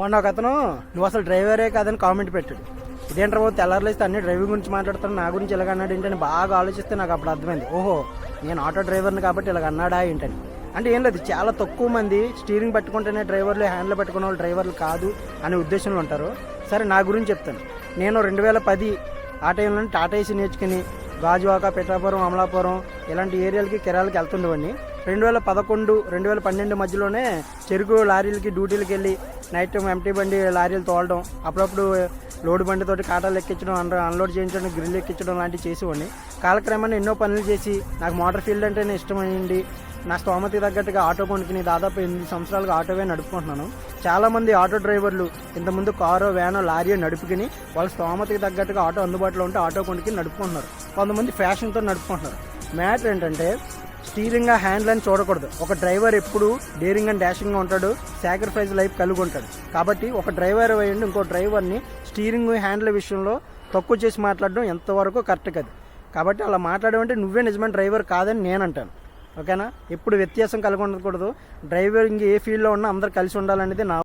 మొన్న ఒక అతను నువ్వు అసలు డ్రైవరే కాదని కామెంట్ పెట్టాడు. ఇదేంటారు బాబు తెల్లారులేస్తే అన్ని డ్రైవింగ్ గురించి మాట్లాడుతాను నా గురించి ఇలాగ అన్నాడు ఏంటని బాగా ఆలోచిస్తే నాకు అప్పుడు అర్థమైంది. ఓహో నేను ఆటో డ్రైవర్ని కాబట్టి ఇలాగ అన్నాడా ఏంటని. అంటే ఏం లేదు చాలా తక్కువ మంది స్టీరింగ్ పట్టుకుంటేనే డ్రైవర్లు హ్యాండ్లు పట్టుకునే వాళ్ళు డ్రైవర్లు కాదు అనే ఉద్దేశంలో ఉంటారు. సరే నా గురించి చెప్తాను. నేను రెండు వేల పది ఆ టైంలో టాటా ఏసీ నేర్చుకుని గాజువాక పిఠాపురం అమలాపురం ఇలాంటి ఏరియాలకి కిరాలకి వెళ్తుండేవాడిని. రెండు వేల పదకొండు రెండు వేల పన్నెండు మధ్యలోనే చెరుకు లారీలకి డ్యూటీలకి వెళ్ళి నైట్ టైం ఎంటీ బండి లారీలు తోలడం అప్పుడప్పుడు లోడ్ బండితోటి కాటాలు ఎక్కించడం అన్ అన్లోడ్ చేయించడం గ్రిల్ ఎక్కించడం లాంటివి చేసేవాడిని. కాలక్రమేణా ఎన్నో పనులు చేసి నాకు మోటార్ ఫీల్డ్ అంటేనే ఇష్టమైంది. నా స్తోమతకి తగ్గట్టుగా ఆటో కొనుక్కుని దాదాపు ఎనిమిది సంవత్సరాలుగా ఆటోవే నడుపుకుంటున్నాను. చాలామంది ఆటో డ్రైవర్లు ఇంతకుముందు కారో వ్యానో లారీ నడుపుకుని వాళ్ళ స్తోమతకి తగ్గట్టుగా ఆటో అందుబాటులో ఉంటే ఆటో కొనుక్కుని నడుపుకుంటున్నారు. కొంతమంది ఫ్యాషన్తో నడుపుకుంటున్నారు. మ్యాటర్ ఏంటంటే స్టీరింగ్ ఆ హ్యాండ్ అని చూడకూడదు. ఒక డ్రైవర్ ఎప్పుడు డేరింగ్ అండ్ డాషింగ్గా ఉంటాడు సాక్రిఫైస్ లైఫ్ కలిగి ఉంటాడు. కాబట్టి ఒక డ్రైవర్ అయ్యండి ఇంకో డ్రైవర్ని స్టీరింగ్ హ్యాండ్ల విషయంలో తక్కువ చేసి మాట్లాడడం ఎంతవరకు కరెక్ట్ కాదు. కాబట్టి అలా మాట్లాడమంటే నువ్వే నిజమైన డ్రైవర్ కాదని నేను అంటాను. ఓకేనా? ఎప్పుడు వ్యత్యాసం కలిగి ఉండకూడదు. డ్రైవింగ్ ఏ ఫీల్డ్లో ఉన్నా అందరు కలిసి ఉండాలనేది నా